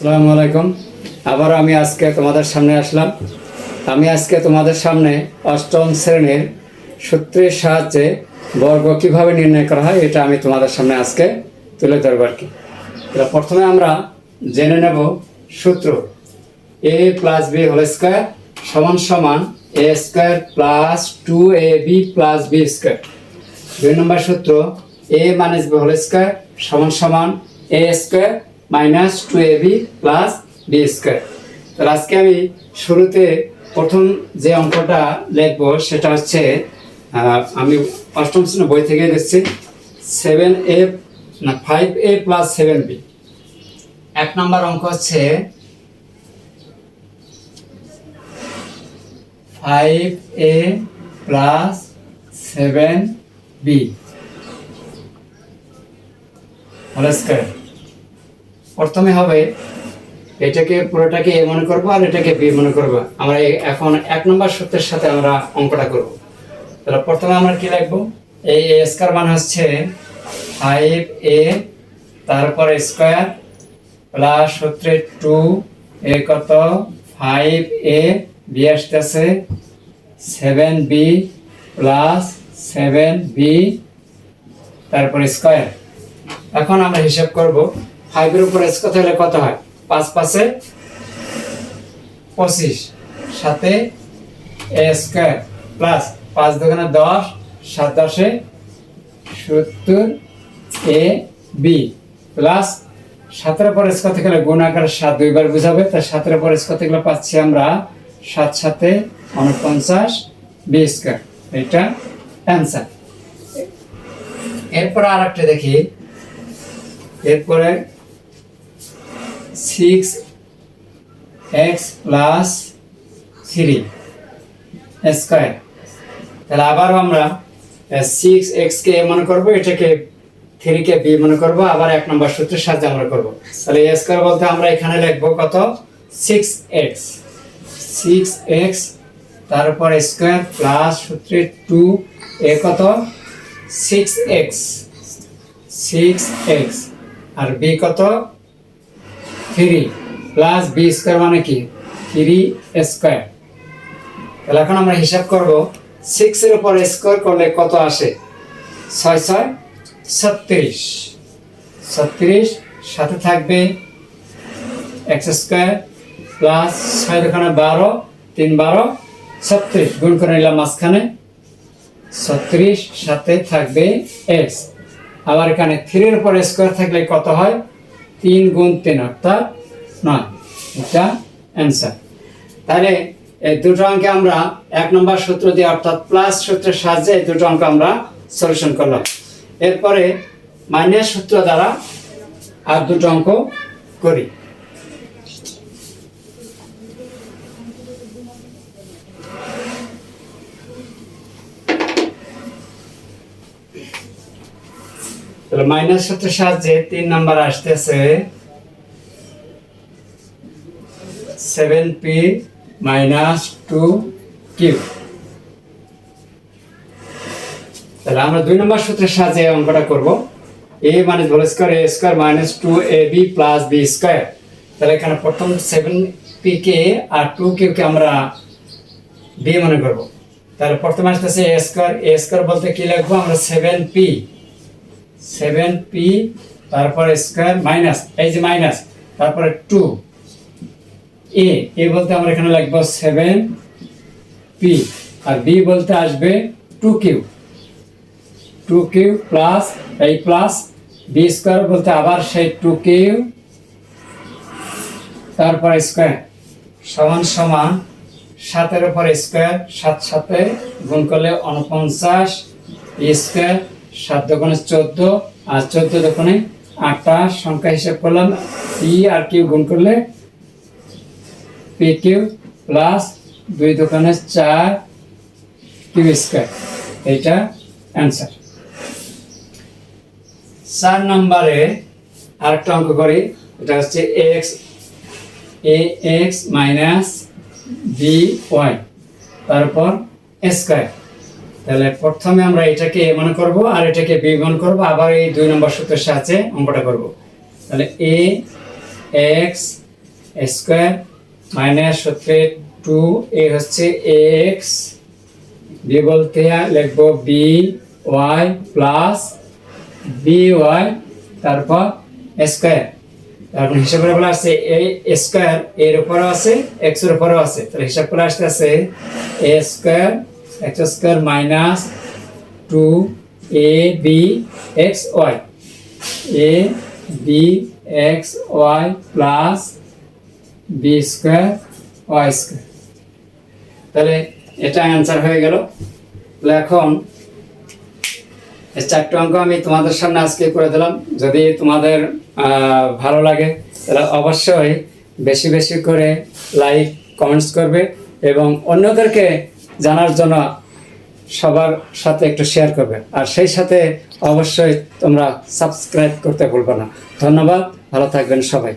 আসসালামু আলাইকুম। আবার আমি আজকে তোমাদের সামনে আসলাম। আমি আজকে তোমাদের সামনে অষ্টম শ্রেণির সূত্রের সাহায্যে বর্গ কীভাবে নির্ণয় করা হয়, এটা আমি তোমাদের সামনে আজকে তুলে ধরবো আর কি। প্রথমে আমরা জেনে নেব সূত্র a plus b whole square সমান সমান a square plus two a b plus b square দুই নম্বর সূত্র a minus b whole square সমান সমান a square minus two a b plus b square তাহলে আজকে আমি শুরুতে প্রথম যে অঙ্কটা লিখব, সেটা হচ্ছে আমি অষ্টম শ্রেণি বই থেকে দিচ্ছি সেভেন এ না five a plus seven b এক নম্বর অঙ্ক হচ্ছে five a plus seven b whole square প্রথমে হবে, এটাকে পুরোটাকে এ মনে করব আর এটাকে বি মনে করব। আমরা এখন এক নম্বর সূত্রের সাথে আমরা অঙ্কটা করব। তাহলে প্রথমে আমরা কি লিখব? এই স্কয়ার মান হচ্ছে ফাইভ এ তারপর স্কোয়ার প্লাস সূত্রে টু এ কত? ফাইভ এ বি আসতেছে seven b plus seven b তারপর স্কোয়ার। এখন আমরা হিসাব করব। ফাইভের উপর কত হলে কত হয়? পাঁচ পাঁচে পঁচিশ। সাথে এ স্কোয়ার প্লাস পাঁচ দোকানে দশ, সাত দশে সত্তর এ বি প্লাস সাতের পর কত গেলে গুণ আকারে সাত দুইবার বুঝাবে। তার সাতের পর কত গেলে পাচ্ছি আমরা সাত সাথে উনপঞ্চাশ বি স্কোয়ার এটা অ্যান্সার এরপরে আর একটা দেখি। এরপরে six x plus three square তাহলে আবারও আমরা সিক্স এক্সকে এ মনে করব, এটাকে থ্রিকে বি মনে করব, আবার এক নম্বর সূত্রের সাহায্যে আমরা করব। তাহলে এ স্কোয়ার বলতে আমরা এখানে লিখব কত? সিক্স এক্স সিক্স এক্স তারপর স্কোয়ার প্লাস সূত্রে টু এ কত? সিক্স এক্স সিক্স এক্স আর বি কত? থ্রি প্লাস বি স্কোয়ার মানে কি? থ্রি স্কোয়ার তাহলে এখন আমরা হিসাব করব সিক্সের উপর স্কোয়ার করলে কত আসে? ছয় ছয়, ছত্রিশ। ছত্রিশ, সাথে থাকবে এক্স স্কোয়ার প্লাস ছয় দোকানে বারো, তিন বারো, ছত্রিশ। গুণ করে নিলাম মাঝখানে। ছত্রিশ, সাথে থাকবে এক্স আবার এখানে থ্রির উপর স্কোয়ার থাকলে কত হয়? তিন গুণ তিন অর্থাৎ নয়। এটা অ্যান্সার তাহলে এই দুটো অঙ্কে আমরা এক নম্বর সূত্র দিয়ে অর্থাৎ প্লাস সূত্রের সাহায্যে এই দুটো অঙ্ক আমরা সলিউশন করলাম। এরপরে মাইনাস সূত্র দ্বারা আর দুটো অঙ্ক করি। তাহলে মাইনাস সূত্রের সাহায্যে তিন নাম্বার আসতেছে seven p minus two q তাহলে আমরা দুই নম্বর সূত্রের সাহায্যে অঙ্কটা করব। এ মানে whole square a square minus two a b plus b square তাহলে এখানে প্রথম সেভেন পি কে আর টু কিউ কে আমরা বি মনে করব। তাহলে প্রথমে আসতেছে এ স্কোয়ার এ স্কোয়ার বলতে কি লিখব? আমরা সেভেন পি সেভেন পি তারপরে স্কোয়ার মাইনাস এই যে মাইনাস তারপরে টু এ এ বলতে আমরা এখানে লিখব সেভেন পি আর বি বলতে আসবে two q two q plus এই প্লাস বি স্কোয়ার বলতে আবার সেই টু কিউ তারপরে স্কোয়ার সমান সমান সাতের উপর স্কোয়ার সাত সাথে গুণ করলে উনপঞ্চাশ স্কোয়ার সাত দোকানে চোদ্দ, আর চোদ্দ দোকানে আঠাশ সংখ্যা হিসেব করলাম। পি আর কিউ গুণ করলে পি কিউ প্লাস দুই দোকানে চার কিউ স্কোয়ার এইটা অ্যান্সার চার নম্বরে আরেকটা অঙ্ক করি। এটা হচ্ছে x a x minus b y তারপর স্কোয়ার তাহলে প্রথমে আমরা এটাকে মনে করব আর এটাকে বি মনে করব, আবার এই দুই নম্বর সূত্রের সাহায্যে অঙ্কটা করব। তাহলে এ, এক্স, স্কোয়ার, মাইনাস সূত্রে টু, এ হচ্ছে এক্স, বি বলতে লিখব b, y plus b, y, তারপর স্কোয়ার। তারপর হিসাব করে বলা আসছে এ, স্কোয়ার এর উপরেও আছে, এক্সের উপরেও আছে। তাহলে হিসাব করে আসতে আছে, a square x square minus two a b x y a b x y plus b square, y square. তাহলে এটা অ্যান্সার হয়ে গেল। তাহলে এখন চারটে অঙ্ক আমি তোমাদের সামনে আজকে করে দিলাম। যদি তোমাদের ভালো লাগে, তাহলে অবশ্যই বেশি বেশি করে লাইক, কমেন্টস করবে এবং অন্যদেরকে জানার জন্য সবার সাথে একটু শেয়ার করবে আর সেই সাথে অবশ্যই তোমরা সাবস্ক্রাইব করতে ভুলবে না। ধন্যবাদ, ভালো থাকবেন সবাই।